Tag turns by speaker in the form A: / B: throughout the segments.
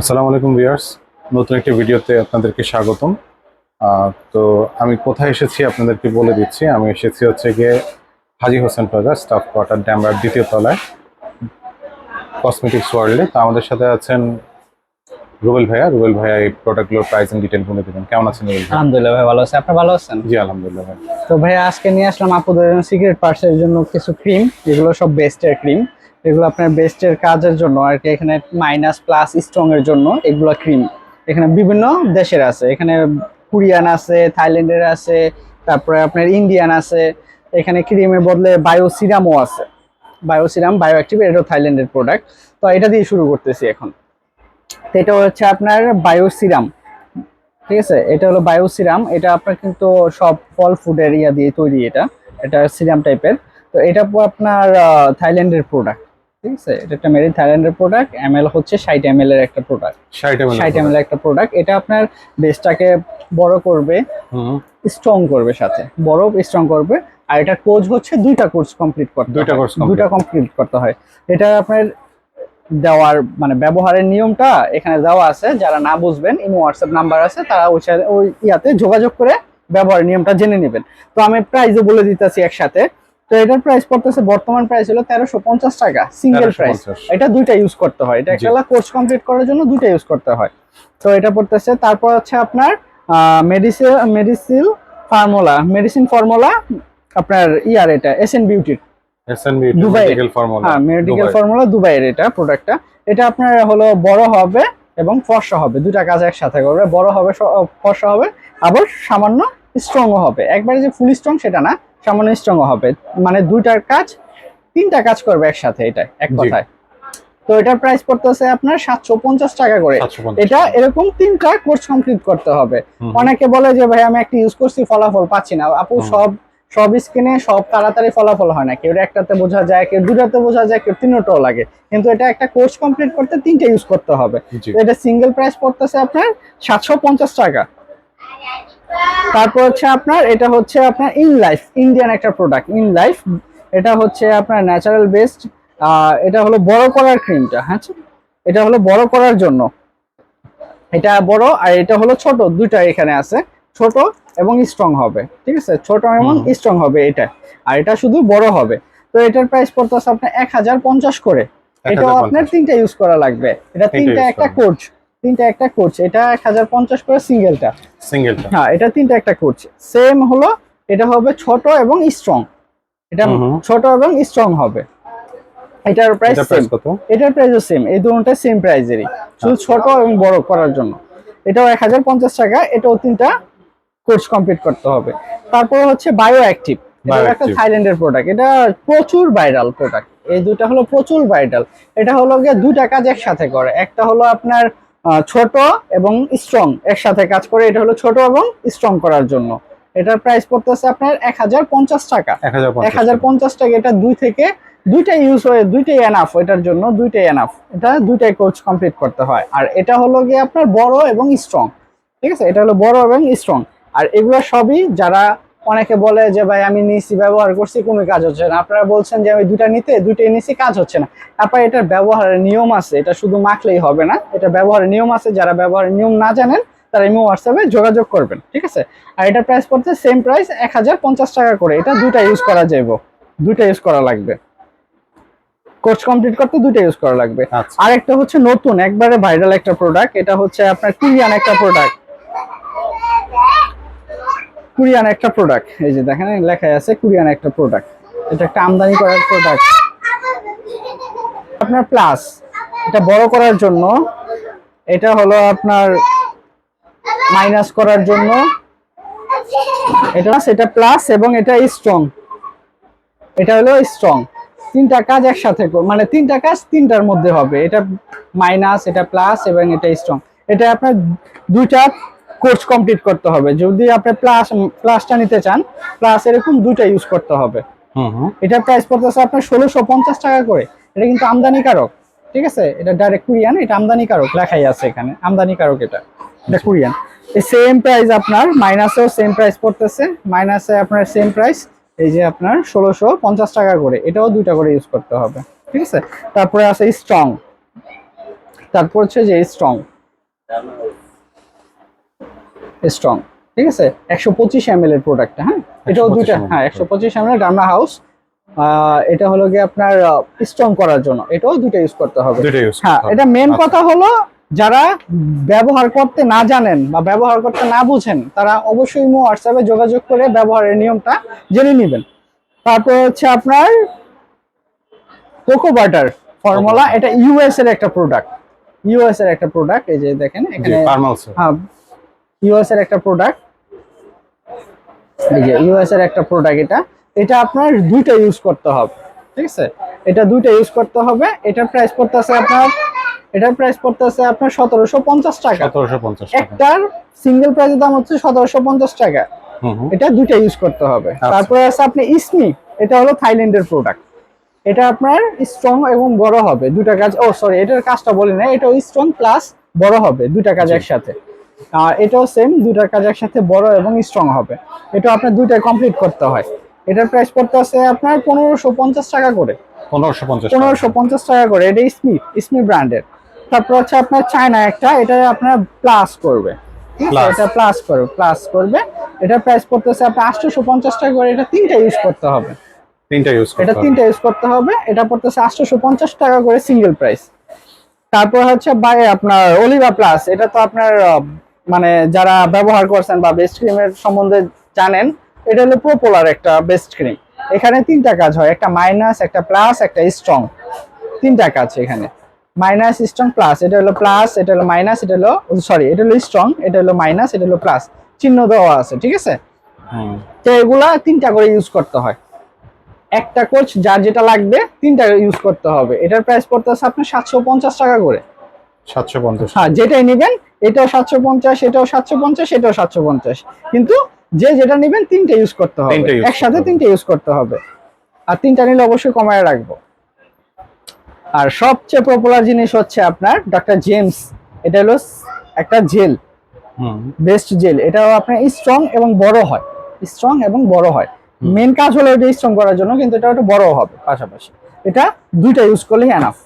A: আসসালামু আলাইকুম ভিউয়ার্স নতুন একটি ভিডিওতে আপনাদেরকে স্বাগতম। তো আমি কোথায় এসেছি আপনাদেরকে বলে দিচ্ছি। আমি এসেছি হচ্ছে গিয়ে Haji Hossain plaza staff quarter ড্যামরার দ্বিতীয় তলায় কসমেটিক্স ওয়ার্ল্ডে তো আমাদের সাথে আছেন রুবেল ভাইয়া। রুবেল ভাইয়া এই প্রোডাক্টগুলোর প্রাইস এন্ড ডিটেল বলে দেবেন। কেমন আছেন রুবেল ভাই?
B: আলহামদুলিল্লাহ ভাই ভালো আছে। আপনি ভালো আছেন?
A: জি আলহামদুলিল্লাহ ভাই।
B: তো ভাই আজকে নিয়ে আসলাম আপুদের জন্য সিগারেট পার্সের জন্য কিছু ক্রিম এগুলো সব বেস্টের ক্রিম এগুলো আপনার বেস্টের কাজের জন্য, আর কি এখানে মাইনাস প্লাস স্ট্রং এর জন্য এগুলো ক্রিম এখানে বিভিন্ন দেশের আছে। এখানে কোরিয়ান আছে, থাইল্যান্ডের আছে, তারপরে আপনার ইন্ডিয়ান আছে। এখানে ক্রিমের বদলে বায়ো সিরামও আছে। বায়ো সিরাম বায়ো অ্যাক্টিভ এটাও থাইল্যান্ডের প্রোডাক্ট তো এটা দিয়ে শুরু করতেছি এখন। এটা হচ্ছে আপনার বায়ো সিরাম ঠিক আছে? এটা হলো বায়ো সিরাম এটা আপনার কিন্তু সব ফল ফুডের ইয়া দিয়ে তৈরি এটা। এটা সিরাম টাইপের তো এটা আপনার থাইল্যান্ডের প্রোডাক্ট ঠিক আছে? এটা একটা মেরিন থাইল্যান্ডের প্রোডাক্ট এমএল হচ্ছে ষাট এম এর একটা প্রোডাক্ট
A: ষাট
B: এম এর একটা প্রোডাক্ট এটা আপনার বেসটাকে বড় করবে স্ট্রং করবে সাথে। বড় স্ট্রং করবে আর এটা কোর্স হচ্ছে দুইটা কোর্স কমপ্লিট করতে
A: দুইটা course
B: দুইটা কমপ্লিট করতে হয়। এটা আপনার দেওয়ার মানে ব্যবহারের নিয়মটা এখানে দেওয়া আছে। যারা না বুঝবেন ইমো হোয়াটসঅ্যাপ নাম্বার আছে তারা ওই ওই ইয়াতে যোগাযোগ করে ব্যবহারের নিয়মটা জেনে নেবেন। তো আমি প্রাইজও বলে দিতেছি একসাথে। তো এটার প্রাইস পড়তেছে বর্তমান প্রাইস হলো তেরোশো পঞ্চাশ টাকা সিঙ্গেল প্রাইস এটা দুইটা ইউজ করতে হয়। এটা। একটা কোর্স কমপ্লিট করার জন্য দুইটা ইউজ করতে হয়। তো এটা পড়তেছে তারপর হচ্ছে আপনার medicine medicine formula medicine formula আপনার ইয়ার এটা S N বিউটির Dubai.
A: Medical formula
B: medical formula দুবাইয়ের এটা প্রোডাক্টটা এটা আপনার হলো বড় হবে এবং ফর্সা হবে। দুটা কাজ একসাথে করবে। বড় হবে ফর্সা হবে আবার সামান্য স্ট্রংও হবে। একবারে যে ফুল স্ট্রং সেটা না। সামান্য স্ট্রংও হবে। মানে দুইটার কাজ তিনটা কাজ করবে একসাথে এটা এক কথায়। তো এটার প্রাইস পড়তেছে আপনার সাতশো পঞ্চাশ টাকা করে। এটা এরকম তিনটা কোর্স কমপ্লিট করতে হবে। অনেকে বলে যে ভাই আমি একটা ইউজ করছি ফলাফল পাচ্ছি না। আপু সব সব স্কিনে সব তাড়াতাড়ি ফলাফল হয় না। কেউ একটাতে বোঝা যায় কেউ দুটাতে বোঝা যায় কেউ তিনটাও লাগে। কিন্তু এটা একটা কোর্স কমপ্লিট করতে তিনটা ইউজ করতে হবে। তো এটা সিঙ্গেল প্রাইস পড়তেছে আপনার সাতশো পঞ্চাশ টাকা। তারপর হচ্ছে আপনার এটা হচ্ছে আপনার ইন লাইফ ইন্ডিয়ান একটা প্রোডাক্ট ইন লাইফ এটা হচ্ছে আপনার ন্যাচারাল বেস্ট এটা হলো বড় করার ক্রিমটা হ্যাঁ এটা হলো বড় করার জন্য। এটা বড় আর এটা হলো ছোট দুইটা এখানে আছে ছোট এবং স্ট্রং হবে ঠিক আছে? ছোট এবং স্ট্রং হবে এটা আর এটা শুধু বড় হবে। তো এটার প্রাইস পড়তেছে আপনার এক হাজার পঞ্চাশ করে। এটাও আপনার
A: 1050
B: তিনটা ইউজ করা লাগবে। এটা
A: তিনটা
B: একটা
A: করা।
B: কোচ তিনটা একটা কোচ এটা এক হাজার পঞ্চাশ করে সিঙ্গেলটা।
A: সিঙ্গেলটা।
B: হ্যাঁ এটা তিনটা একটা কোচ সেম হলো এটা হবে ছোট এবং স্ট্রং এটা। ছোট এবং স্ট্রং হবে। এটার প্রাইস সেম এটার প্রাইসও সেম এই দুটোটা সেম প্রাইজেরই শুধু
A: আচ্ছা।
B: ছোট এবং বড় করার জন্য। এটাও এক হাজার পঞ্চাশ টাকা এটাও তিনটা কোর্স কমপ্লিট করতে হবে। তারপর হচ্ছে বায়ো অ্যাক্টিভ এটা একটা থাইল্যান্ডের প্রোডাক্ট এটা প্রচুর ভাইরাল প্রোডাক্ট এই দুটা হলো প্রচুর ভাইরাল এটা হলো গিয়ে দুইটা কাজ একসাথে করে। একটা হলো আপনার ছোট এবং স্ট্রং একসাথে কাজ করে এটা হলো ছোট এবং স্ট্রং করার জন্য। এটার প্রাইস পড়তেছে আপনার এক হাজার পঞ্চাশ টাকা।
A: এক হাজার
B: পঞ্চাশ টাকা। এটা দুই থেকে দুইটাই ইউজ হয়ে দুইটাই এনাফ এটার জন্য দুইটাই এনাফ এটা দুইটাই কোর্স কমপ্লিট করতে হয়। আর এটা হলো গিয়ে আপনার বড় এবং স্ট্রং ঠিক আছে? এটা হলো বড় এবং স্ট্রং আর এগুলো সবই যারা অনেকে বলে যে ভাই আমি নিছি ব্যবহার করছি কোনো কাজ হচ্ছে না। আপনারা বলছেন যে আমি দুইটা নিতে দুইটাই নিছি কাজ হচ্ছে না। তারপর এটার ব্যবহারের নিয়ম আছে এটা শুধু মাখলেই হবে না এটা ব্যবহারের নিয়ম আছে যারা ব্যবহারের নিয়ম না জানেন তারা এমনি হোয়াটসঅ্যাপে যোগাযোগ করবেন ঠিক আছে? আর এটার প্রাইস পড়ছে সেম প্রাইস এক হাজার পঞ্চাশ টাকা করে এটা দুইটা ইউজ করা যাইব দুইটা ইউজ করা লাগবে। কোর্স কমপ্লিট করতে দুইটা ইউজ করা লাগবে।
A: আচ্ছা।
B: আরেকটা হচ্ছে নতুন একবারে ভাইরাল একটা প্রোডাক্ট এটা হচ্ছে আপনার কোরিয়ান একটা প্রোডাক্ট কোরিয়ান একটা প্রোডাক্ট এই যে দেখেন লেখা আছে কোরিয়ান একটা প্রোডাক্ট এটা একটা আমদানি করার প্রোডাক্ট আপনার প্লাস এটা বড় করার জন্য, এটা হলো আপনার মাইনাস করার জন্য। এটা সেটা প্লাস এবং এটা স্ট্রং এটা হলো স্ট্রং তিনটা কাজ একসাথে মানে তিনটা কাজ তিনটার মধ্যে হবে। এটা মাইনাস এটা প্লাস এবং এটা স্ট্রং এটা আপনার দুইটা কোর্স কমপ্লিট করতে হবে। যদি আপনি প্লাস প্লাসটা নিতে চান প্লাস এরকম দুইটা ইউজ করতে হবে। এটার প্রাইস পড়তেছে আপনার ষোলোশো পঞ্চাশ টাকা করে। এটা কিন্তু আমদানিকারক ঠিক আছে? এটা ডাইরেক্ট কুরিয়ান এটা আমদানিকারক লেখাই আছে এখানে আমদানিকারক এটা। এটা কুরিয়ান এই সেম প্রাইস আপনার মাইনাসেও সেম প্রাইস পড়তেছে মাইনাসে আপনার সেম প্রাইস এই যে আপনার ষোলোশো পঞ্চাশ টাকা করে এটাও দুইটা করে ইউজ করতে হবে ঠিক আছে? তারপরে আছে স্ট্রং তারপর হচ্ছে যে স্ট্রং স্ট্রং ঠিক আছে? একশো পঁচিশ এম এর প্রোডাক্টটা হ্যাঁ? এটাও দুইটা হ্যাঁ একশো পঁচিশ এম এর গার্মা হাউস এটা হলো গিয়ে আপনার স্ট্রং করার জন্য। এটাও দুইটা ইউজ করতে হবে। হ্যাঁ এটা মেন কথা হলো যারা ব্যবহার করতে না জানেন বা ব্যবহার করতে না বুঝেন তারা অবশ্যই ইমো হোয়াটসঅ্যাপে যোগাযোগ করে ব্যবহারের নিয়মটা জেনে নেবেন। তারপর হচ্ছে আপনার কোকো বাটার ফর্মুলা এটা ইউএস এর একটা প্রোডাক্ট ইউএস এর একটা প্রোডাক্ট এই যে দেখেন এখানে হ্যাঁ ইউএস এর একটা প্রোডাক্ট এই যে ইউএস এর একটা প্রোডাক্ট এটা। এটা আপনার দুইটা ইউজ করতে হবে ঠিক আছে? এটা দুইটা ইউজ করতে হবে। এটার প্রাইস পড়তেছে আপনার এটার প্রাইস পড়তেছে আপনার সতেরোশো পঞ্চাশ টাকা।
A: সতেরোশো পঞ্চাশ টাকা।
B: একটার সিঙ্গেল প্রাইসের দাম হচ্ছে সতেরোশো পঞ্চাশ টাকা। এটা দুইটা ইউজ করতে হবে।
A: আচ্ছা।
B: তারপরে আছে আপনি ইসমি এটা হলো থাইল্যান্ডের প্রোডাক্ট এটা আপনার স্ট্রং এবং বড় হবে। দুটা কাজ ও সরি এটার কাজটা বলি না এটা স্ট্রং প্লাস বড় হবে। দুটা কাজ একসাথে। আর এটাও সেম দুটার কাজ একসাথে বড় এবং স্ট্রং হবে। এটা আপনার দুইটা কমপ্লিট করতে হয়। এটার প্রাইস পড়তে আছে আপনার পনেরোশো পঞ্চাশ টাকা করে।
A: পনেরোশো পঞ্চাশ
B: পনেরোশো পঞ্চাশ টাকা করে। এটা স্মি স্মি ব্র্যান্ডের তারপর হচ্ছে আপনার চায়না একটা এটা আপনার প্লাস করবে। এটা প্লাস করবে প্লাস করবে। এটা প্রাইস পড়তেছে আপনার আটশোশো পঞ্চাশ টাকা করে। এটা তিনটা ইউজ করতে হবে।
A: তিনটা ইউজ
B: এটা
A: করতে হবে।
B: তিনটা ইউজ করতে হবে। এটা পড়তেছে আটশোশো পঞ্চাশ টাকা করে সিঙ্গেল প্রাইস তারপর হচ্ছে বাই আপনার অলিভা প্লাস এটা তো আপনার মানে যারা ব্যবহার করছেন বা বেস্ট ক্রিমের সম্বন্ধে জানেন এটা হলো পপুলার একটা বেস্ট ক্রিম এখানে তিনটা কাজ হয় একটা মাইনাস একটা প্লাস একটা স্ট্রং তিনটা কাজ এখানে। মাইনাস স্ট্রং প্লাস এটা হলো প্লাস এটা হলো মাইনাস এটা হলো সরি এটা হলো স্ট্রং এটা হলো মাইনাস এটা হলো প্লাস চিহ্ন দেওয়া আছে ঠিক আছে?
A: হুম
B: তো এগুলা তিনটা করে ইউজ করতে হয়। একটা কোচ যার যেটা লাগবে তিনটা ইউজ করতে হবে। এটার প্রাইস পড়তেছে আপনার সাতশো পঞ্চাশ টাকা করে।
A: সাতশো পঞ্চাশ।
B: হ্যাঁ যেটাই নেবেন এটাও সাতশো পঞ্চাশ এটাও সাতশো পঞ্চাশ এটাও সাতশো পঞ্চাশ। কিন্তু যে যেটা নেবেন তিনটা ইউজ করতে হবে। একসাথে। তিনটা ইউজ করতে হবে। আর তিনটা নিলে অবশ্যই কমায় রাখব। আর সবচেয়ে পপুলার জিনিস হচ্ছে আপনার ডক্টর জেমস এটা হলো একটা জেল
A: হুম।
B: বেস্ট জেল এটাও আপনার স্ট্রং এবং বড় হয়। স্ট্রং এবং বড় হয়। মেন কাজ হলো এটা স্ট্রং করার জন্য কিন্তু এটা একটু বড় হবে পাশাপাশি। এটা দুইটা ইউজ করলেই এনাফ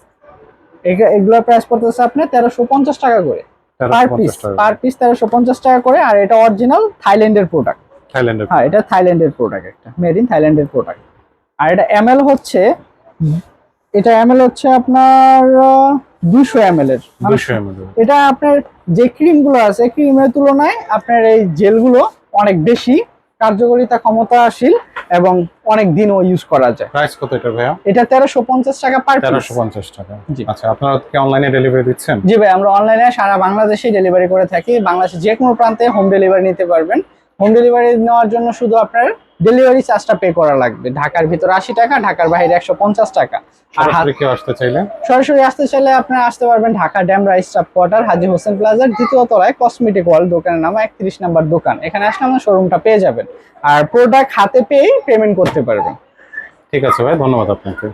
B: এগুলোর প্রাইস পড়তেছে আপনার তেরোশো পঞ্চাশ টাকা করে। পার পিস পার পিস তেরোশো পঞ্চাশ টাকা করে আর এটা অরিজিনাল থাইল্যান্ডের প্রোডাক্ট
A: থাইল্যান্ডের
B: হ্যাঁ এটা থাইল্যান্ডের প্রোডাক্ট একটা মেড ইন থাইল্যান্ডের প্রোডাক্ট আর এটা এমএল হচ্ছে এটা এমএল হচ্ছে আপনার দুশো এমএল এর। মানে
A: দুশো এমএল
B: এটা আপনার যে ক্রিমগুলো আছে ক্রিমের তুলনায় আপনার এই জেলগুলো অনেক বেশি। কার্যকারিতা ক্ষমতাশীল এবং অনেক দিনও ইউজ করা যায়।
A: প্রাইস কত এটা ভাইয়া?
B: এটা তেরোশো পঞ্চাশ টাকা পার
A: তেরোশো পঞ্চাশ টাকা।
B: জি।
A: আচ্ছা আপনারা কি অনলাইনে ডেলিভারি দিচ্ছেন?
B: জি ভাই আমরা অনলাইনে সারা বাংলাদেশে ডেলিভারি করে থাকি। বাংলাদেশের যে কোনো প্রান্তে হোম ডেলিভারি নিতে পারবেন। হোম ডেলিভারি নেওয়ার জন্য শুধু আপনার ডেলিভারি চার্জটা পে করা লাগবে। ঢাকার ভিতর আশি টাকা ঢাকার বাইরে একশো পঞ্চাশ টাকা। আর
A: সরাসরি আসতে চাইলে?
B: সরাসরি আসতে চাইলে আপনারা আসতে পারবেন ঢাকা ড্যাম ড্যামরা স্টাফ কোয়ার্টার হাজি হোসেন প্লাজার দ্বিতীয় তলায় কসমেটিক ওয়াল দোকানের নাম একত্রিশ নাম্বার দোকান। এখানে আসলে আমার শোরুমটা পেয়ে যাবেন। আর প্রোডাক্ট হাতে পেয়েই পেমেন্ট করতে পারবেন।
A: ঠিক আছে ভাই ধন্যবাদ আপনাকে।